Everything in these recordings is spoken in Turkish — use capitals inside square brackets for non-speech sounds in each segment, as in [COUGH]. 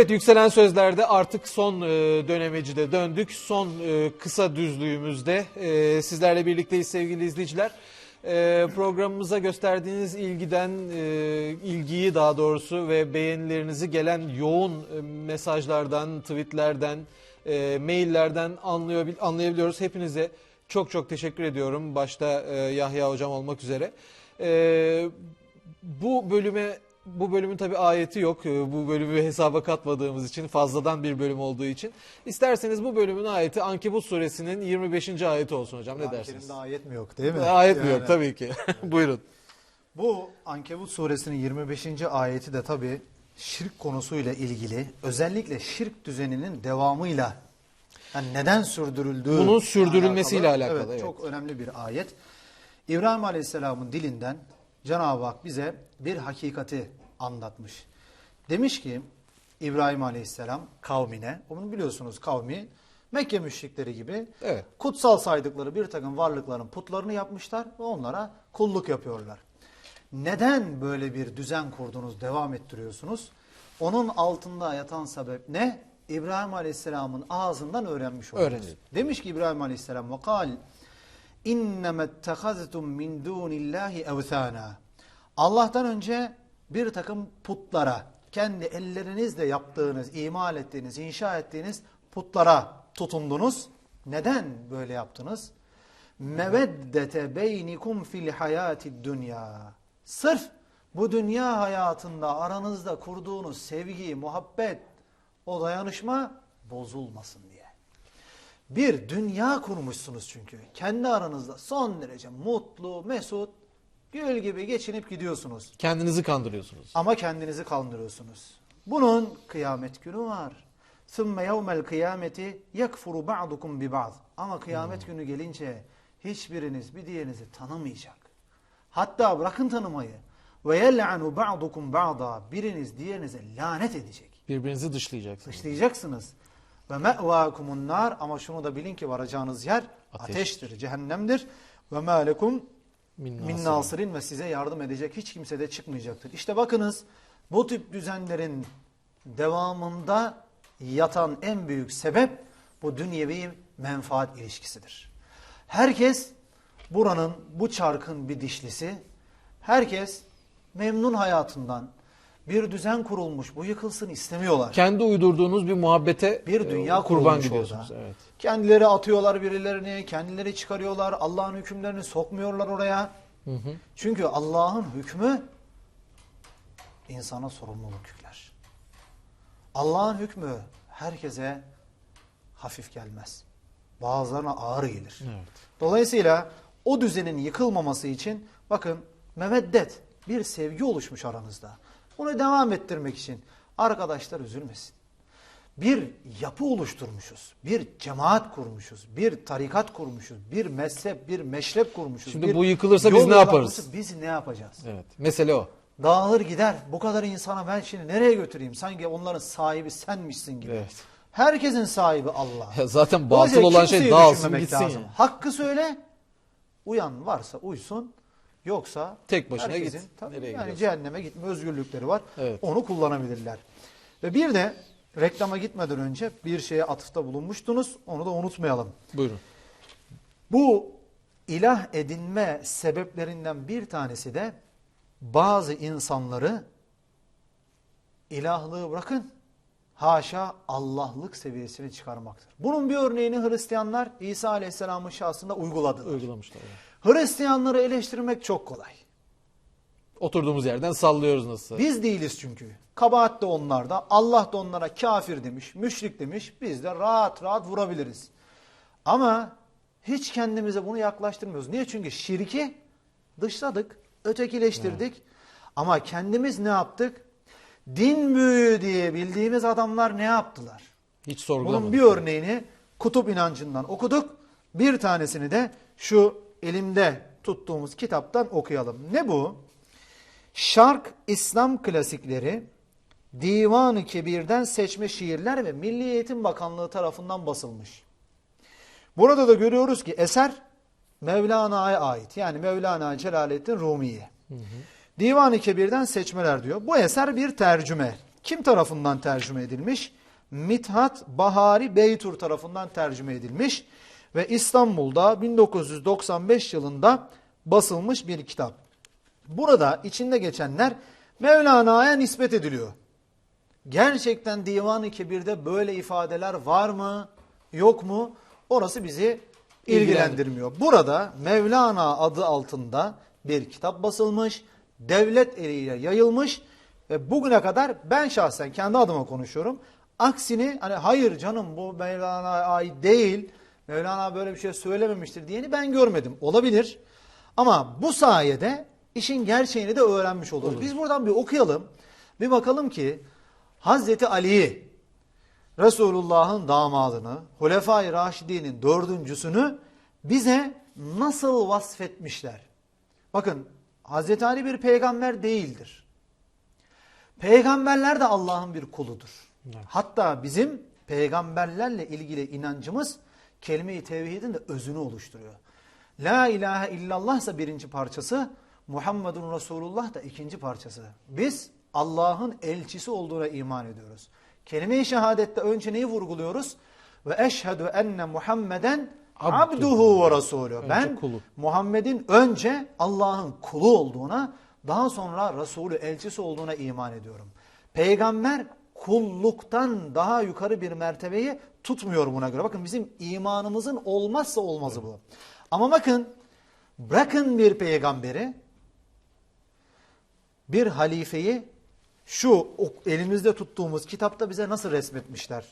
Evet yükselen sözlerde artık son e, dönemeci de döndük. Son e, kısa düzlüğümüzde e, sizlerle birlikteyiz sevgili izleyiciler. Programımıza gösterdiğiniz ilgiden, ilgiyi daha doğrusu ve beğenilerinizi gelen yoğun mesajlardan, tweetlerden, maillerden anlayabiliyoruz. Hepinize çok çok teşekkür ediyorum. Başta Yahya Hocam olmak üzere. Bu bölüme bu bölümün tabi ayeti yok. Ee, Bu bölümü hesaba katmadığımız için fazladan bir bölüm olduğu için. İsterseniz bu bölümün ayeti Ankebut suresinin 25. ayeti olsun hocam. Ne dersiniz? Ayet mi yok değil mi? Ayet mi Yani yok tabii ki. [LAUGHS] Buyurun. Bu Ankebut suresinin 25. ayeti de tabi şirk konusuyla ilgili özellikle şirk düzeninin devamıyla yani neden sürdürüldüğü Bunun sürdürülmesiyle alakalı, evet. Çok önemli bir ayet. İbrahim Aleyhisselam'ın dilinden Cenab-ı Hak bize bir hakikati anlatmış. Demiş ki İbrahim Aleyhisselam kavmine, onu biliyorsunuz kavmi Mekke müşrikleri gibi Evet. kutsal saydıkları bir takım varlıkların putlarını yapmışlar ve onlara kulluk yapıyorlar. Neden böyle bir düzen kurdunuz, devam ettiriyorsunuz? Onun altında yatan sebep ne? İbrahim Aleyhisselam'ın ağzından öğrenmiş oldunuz. Öğrenelim. Demiş ki İbrahim Aleyhisselam وَقَالْ innemettehazetum min dunillahi evsana. Allah'tan önce bir takım putlara, kendi ellerinizle yaptığınız, imal ettiğiniz, inşa ettiğiniz putlara tutundunuz. Neden böyle yaptınız? Meveddete beynikum fil hayati dünya. Sırf bu dünya hayatında aranızda kurduğunuz sevgi, muhabbet, o dayanışma bozulmasın Bir dünya kurmuşsunuz çünkü. Kendi aranızda son derece mutlu, mesut, gül gibi geçinip gidiyorsunuz. Kendinizi kandırıyorsunuz. Ama kendinizi kandırıyorsunuz. Bunun kıyamet günü var. ثُمَّ يَوْمَ الْقِيَامَةِ يَكْفُرُ بَعْضُكُمْ بِبَعْضٍ Ama kıyamet günü gelince hiçbiriniz bir diğerinizi tanımayacak. Hatta bırakın tanımayı. وَيَلْعَنُ بَعْضُكُمْ بَعْضًا Biriniz diğerinize lanet edecek. Birbirinizi dışlayacaksınız. Dışlayacaksınız. Ve me'vâkumun nar ama şunu da bilin ki varacağınız yer Ateş. ateştir, cehennemdir. Ve mâ lekum Min nasirin ve size yardım edecek hiç kimse de çıkmayacaktır. İşte bakınız bu tip düzenlerin devamında yatan en büyük sebep bu dünyevi menfaat ilişkisidir. Herkes buranın, bu çarkın bir dişlisi, herkes memnun hayatından bir düzen kurulmuş, bu yıkılsın istemiyorlar. Kendi uydurduğunuz bir muhabbete Bir e, dünya kurban kurulmuş gidiyorsunuz. orada. Evet. Kendileri atıyorlar birilerini, kendileri çıkarıyorlar. Allah'ın hükümlerini sokmuyorlar oraya. Çünkü Allah'ın hükmü insana sorumluluk yükler. Allah'ın hükmü herkese hafif gelmez. Bazılarına ağır gelir. Evet. Dolayısıyla o düzenin yıkılmaması için bakın meveddet bir sevgi oluşmuş aranızda. Bunu devam ettirmek için arkadaşlar üzülmesin. Bir yapı oluşturmuşuz. Bir cemaat kurmuşuz. Bir tarikat kurmuşuz. Bir mezhep, bir meşrep kurmuşuz. Şimdi bir bu yıkılırsa biz ne yaparız? Biz ne yapacağız? Evet. Mesele o. Dağılır gider. Bu kadar insana ben şimdi nereye götüreyim? Sanki onların sahibi senmişsin gibi. Evet. Herkesin sahibi Allah. Ya zaten batıl olan şey dağılsın gitsin. lazım. Hakkı söyle. Uyan varsa uysun. Yoksa Tek başına herkesin, git. Tabii Nereye yani gidiyorsun? cehenneme gitme özgürlükleri var. Evet. Onu kullanabilirler. Ve bir de reklama gitmeden önce bir şeye atıfta bulunmuştunuz. Onu da unutmayalım. Buyurun. Bu ilah edinme sebeplerinden bir tanesi de bazı insanları ilahlığı bırakın haşa Allah'lık seviyesine çıkarmaktır. Bunun bir örneğini Hristiyanlar İsa Aleyhisselam'ın şahsında uyguladılar. Uygulamışlar. yani. Hristiyanları eleştirmek çok kolay. Oturduğumuz yerden sallıyoruz nasıl? Biz değiliz çünkü. Kabahat de onlarda. Allah da onlara kafir demiş, müşrik demiş. Biz de rahat rahat vurabiliriz. Ama hiç kendimize bunu yaklaştırmıyoruz. Niye? Çünkü şirki dışladık, ötekileştirdik. Ama kendimiz ne yaptık? Din büyüğü diye bildiğimiz adamlar ne yaptılar? Hiç sorgulamadık. Bunun bir örneğini kutup inancından okuduk. Bir tanesini de şu elimde tuttuğumuz kitaptan okuyalım. Ne bu? Şark İslam klasikleri Divan-ı Kebir'den seçme şiirler ve Milli Eğitim Bakanlığı tarafından basılmış. Burada da görüyoruz ki eser Mevlana'ya ait. Yani Mevlana Celaleddin Rumi'ye. Divan-ı Kebir'den seçmeler diyor. Bu eser bir tercüme. kim tarafından tercüme edilmiş? Mithat Bahari Beytur tarafından tercüme edilmiş ve İstanbul'da 1995 yılında basılmış bir kitap. Burada içinde geçenler Mevlana'ya nispet ediliyor. Gerçekten Divan-ı Kebir'de böyle ifadeler var mı, yok mu? Orası bizi ilgilendirmiyor. Burada Mevlana adı altında bir kitap basılmış, devlet eliyle yayılmış ve bugüne kadar ben şahsen kendi adıma konuşuyorum. Aksini hani hayır canım bu Mevlana'ya ait değil, Mevlana böyle bir şey söylememiştir diyeni ben görmedim. Olabilir ama bu sayede işin gerçeğini de öğrenmiş oluruz. Biz buradan bir okuyalım, bir bakalım ki Hazreti Ali'yi Resulullah'ın damadını, Hulefai Raşidi'nin dördüncüsünü bize nasıl vasfetmişler? Bakın Hazreti Ali bir peygamber değildir. Peygamberler de Allah'ın bir kuludur. Hatta bizim peygamberlerle ilgili inancımız kelime-i tevhidin de özünü oluşturuyor. La ilahe illallah ise birinci parçası, Muhammedun Resulullah da ikinci parçası. Biz Allah'ın elçisi olduğuna iman ediyoruz. Kelime-i şehadette önce neyi vurguluyoruz? Ve eşhedü enne Muhammeden abduhu ve resulü. Önce Ben. Muhammed'in önce Allah'ın kulu olduğuna, daha sonra Resulü elçisi olduğuna iman ediyorum. Peygamber kulluktan daha yukarı bir mertebeyi tutmuyor buna göre. Bakın bizim imanımızın olmazsa olmazı bu. Ama bakın bırakın bir peygamberi, bir halifeyi şu elimizde tuttuğumuz kitapta bize nasıl resmetmişler?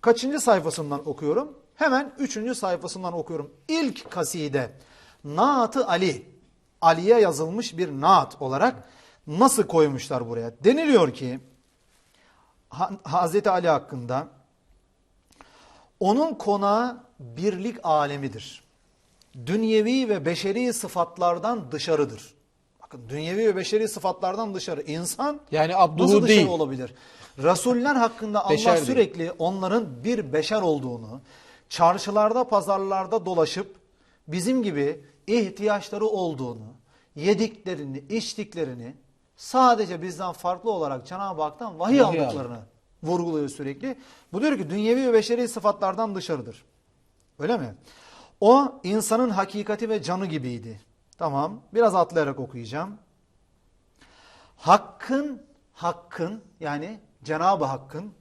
Kaçıncı sayfasından okuyorum? Hemen üçüncü sayfasından okuyorum. İlk kaside Naat-ı Ali. Ali'ye yazılmış bir naat olarak nasıl koymuşlar buraya? Deniliyor ki Ha- Hazreti Ali hakkında onun konağı birlik alemidir. Dünyevi ve beşeri sıfatlardan dışarıdır. Bakın dünyevi ve beşeri sıfatlardan dışarı. İnsan Yani nasıl abduhu dışarı değil. olabilir? Resuller hakkında Allah Beşer değil. sürekli onların bir beşer olduğunu, çarşılarda, pazarlarda dolaşıp bizim gibi ihtiyaçları olduğunu, yediklerini, içtiklerini sadece bizden farklı olarak Cenab-ı Hak'tan vahiy Vahiy aldıklarını vurguluyor sürekli. Bu diyor ki dünyevi ve beşeri sıfatlardan dışarıdır. Öyle mi? O insanın hakikati ve canı gibiydi. Tamam. Biraz atlayarak okuyacağım. Hakkın, hakkın yani Cenab-ı Hakk'ın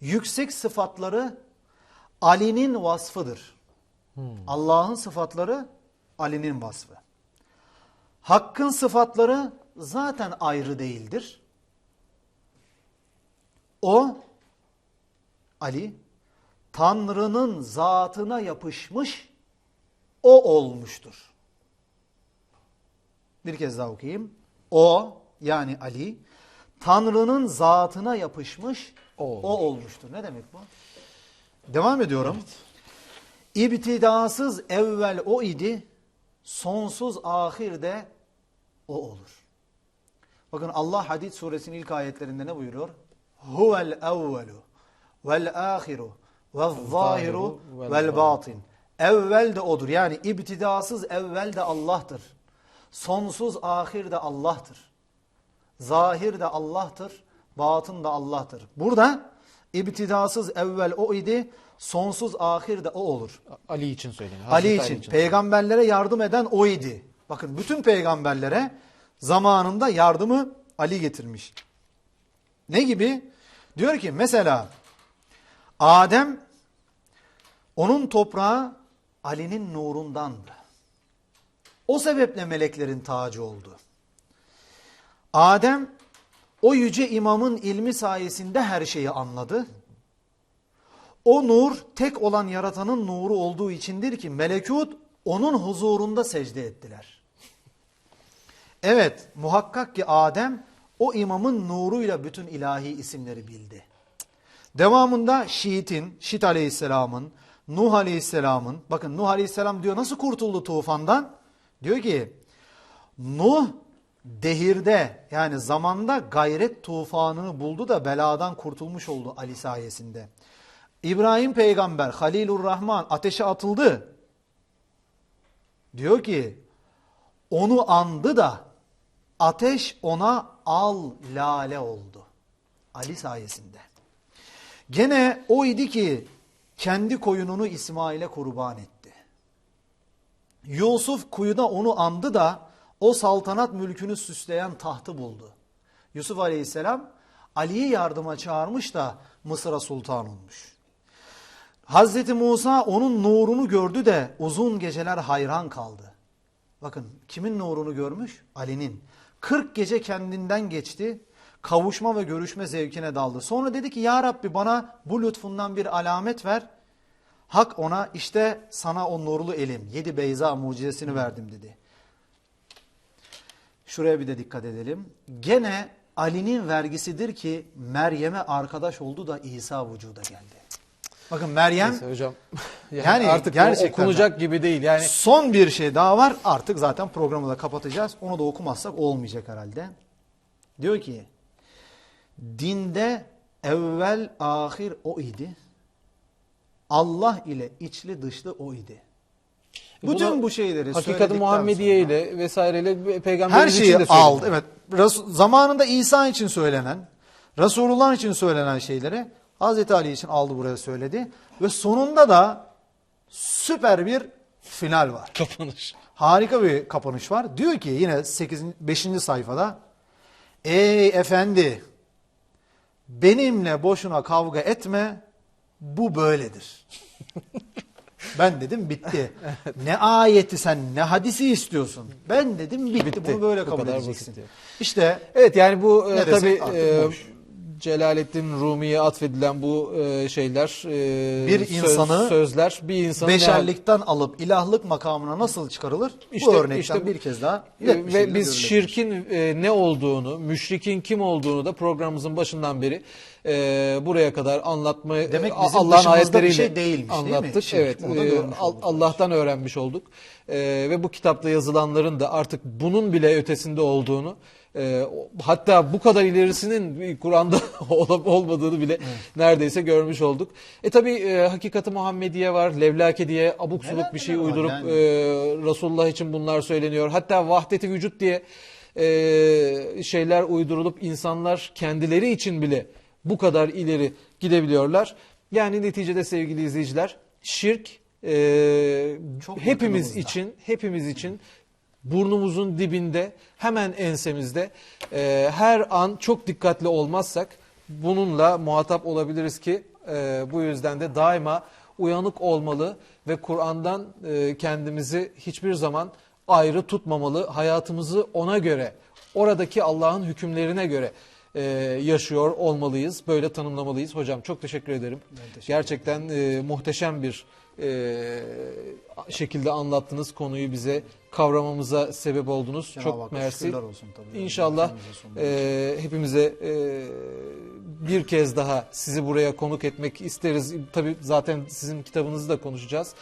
yüksek sıfatları Ali'nin vasfıdır. Allah'ın sıfatları Ali'nin vasfı. Hakkın sıfatları zaten ayrı değildir. O Ali Tanrı'nın zatına yapışmış o olmuştur. Bir kez daha okuyayım. O yani Ali Tanrı'nın zatına yapışmış O o, olmuş. olmuştur. Ne demek bu? Devam ediyorum. İbtidasız evvel o idi, sonsuz ahirde o olur. Bakın Allah Hadid suresinin ilk ayetlerinde ne buyuruyor? Huvel evvelu vel ahiru vel zahiru vel batin. Evvel de odur. Yani ibtidasız evvel de Allah'tır. Sonsuz ahir de Allah'tır. Zahir de Allah'tır. Batın da Allah'tır. Burada ibtidasız evvel o idi. Sonsuz ahir de o olur. Ali için söyleyin. Ali Hazreti için peygamberlere yardım eden o idi. Bakın bütün peygamberlere zamanında yardımı Ali getirmiş. Ne gibi? Diyor ki mesela Adem onun toprağı Ali'nin nurundandı. O sebeple meleklerin tacı oldu. Adem o yüce imamın ilmi sayesinde her şeyi anladı. O nur tek olan yaratanın nuru olduğu içindir ki melekut onun huzurunda secde ettiler. Evet muhakkak ki Adem o imamın nuruyla bütün ilahi isimleri bildi. Devamında Şiit'in, Şit aleyhisselamın, Nuh aleyhisselamın, bakın Nuh aleyhisselam diyor nasıl kurtuldu tufandan? Diyor ki Nuh dehirde yani zamanda gayret tufanını buldu da beladan kurtulmuş oldu Ali sayesinde. İbrahim peygamber Halilur Rahman ateşe atıldı. Diyor ki onu andı da ateş ona al lale oldu. Ali sayesinde. Gene o idi ki kendi koyununu İsmail'e kurban etti. Yusuf kuyuda onu andı da o saltanat mülkünü süsleyen tahtı buldu. Yusuf aleyhisselam Ali'yi yardıma çağırmış da Mısır'a sultan olmuş. Hazreti Musa onun nurunu gördü de uzun geceler hayran kaldı. Bakın kimin nurunu görmüş? Ali'nin. 40 gece kendinden geçti. Kavuşma ve görüşme zevkine daldı. Sonra dedi ki ya Rabbi bana bu lütfundan bir alamet ver. Hak ona işte sana o nurlu elim, yedi beyza mucizesini verdim dedi. Şuraya bir de dikkat edelim. Gene Ali'nin vergisidir ki Meryem'e arkadaş oldu da İsa vücuda geldi. Bakın Meryem Neyse hocam. [LAUGHS] Yani, Yani artık gerçekten okunacak gibi değil. Yani son bir şey daha var. Artık zaten programı da kapatacağız. Onu da okumazsak olmayacak herhalde. Diyor ki dinde evvel ahir o idi. Allah ile içli dışlı o idi. Bütün Bunu bu şeyleri hakikati söyledikten Muhammediye sonra- ile vesaireyle peygamberimiz her için şeyi de aldı. Evet. Resul- zamanında İsa için söylenen, Resulullah için söylenen şeyleri Hazreti Ali için aldı buraya söyledi. Ve sonunda da süper bir final var. Kapanış. Harika bir kapanış var. Diyor ki yine 8. 5. sayfada Ey efendi benimle boşuna kavga etme bu böyledir. [LAUGHS] ben dedim bitti. Ne ayeti sen ne hadisi istiyorsun? Ben dedim bitti. Bitti. Bunu böyle Bu kabul edeceksin. İşte Evet yani bu e, tabii e, boş. Celaleddin Rumi'ye atfedilen bu e, şeyler e, Bir söz- insanı sözler bir insanı beşerlikten alıp ilahlık makamına nasıl çıkarılır? İşte- bu örnekten işte bir kez daha net ve biz şirkin e, ne olduğunu, müşrikin kim olduğunu da programımızın başından beri e, buraya kadar anlatmayı Demek e, bizim Allah'ın bir ayetleriyle şey değilmiş, değil mi? anlattık. Şirk. Evet. Bunu da e. Allah'tan öğrenmiş olduk. E, ve bu kitapta yazılanların da artık bunun bile ötesinde olduğunu e, hatta bu kadar ilerisinin Kur'an'da [LAUGHS] olup olmadığını bile neredeyse görmüş olduk. E tabi e, hakikati Muhammediye var, levlake diye abuk subuk bir şey uydurup yani. e, Resulullah için bunlar söyleniyor. Hatta vahdeti vücut diye e, şeyler uydurulup insanlar kendileri için bile bu kadar ileri gidebiliyorlar. Yani neticede sevgili izleyiciler şirk e, Çok hepimiz yakınımızda. için hepimiz için burnumuzun dibinde hemen ensemizde e, her an çok dikkatli olmazsak bununla muhatap olabiliriz ki e, bu yüzden de daima uyanık olmalı ve Kur'an'dan e, kendimizi hiçbir zaman ayrı tutmamalı. Hayatımızı ona göre, oradaki Allah'ın hükümlerine göre e, yaşıyor olmalıyız. Böyle tanımlamalıyız. Hocam çok teşekkür ederim. Gerçekten e, muhteşem bir e, şekilde anlattınız konuyu bize kavramamıza sebep oldunuz. Cenab-ı çok Hakk'a mersi. şükürler olsun tabii. İnşallah sonunda. e, hepimize e, bir kez daha sizi buraya konuk etmek isteriz. Tabii zaten sizin kitabınızı da konuşacağız.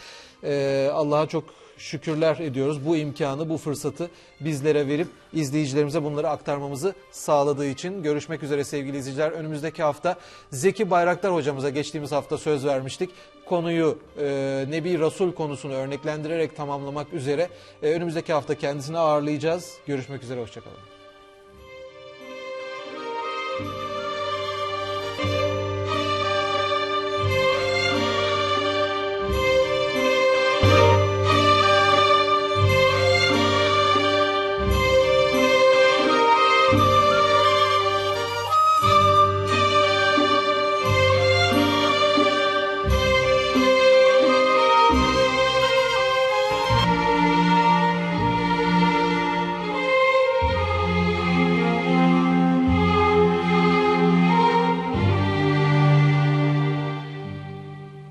E, Allah'a çok şükürler ediyoruz. Bu imkanı, bu fırsatı bizlere verip izleyicilerimize bunları aktarmamızı sağladığı için. Görüşmek üzere sevgili izleyiciler. Önümüzdeki hafta Zeki Bayraktar hocamıza geçtiğimiz hafta söz vermiştik. Konuyu e, Nebi Rasul konusunu örneklendirerek tamamlamak üzere e, önümüzdeki hafta kendisini ağırlayacağız. Görüşmek üzere, hoşçakalın.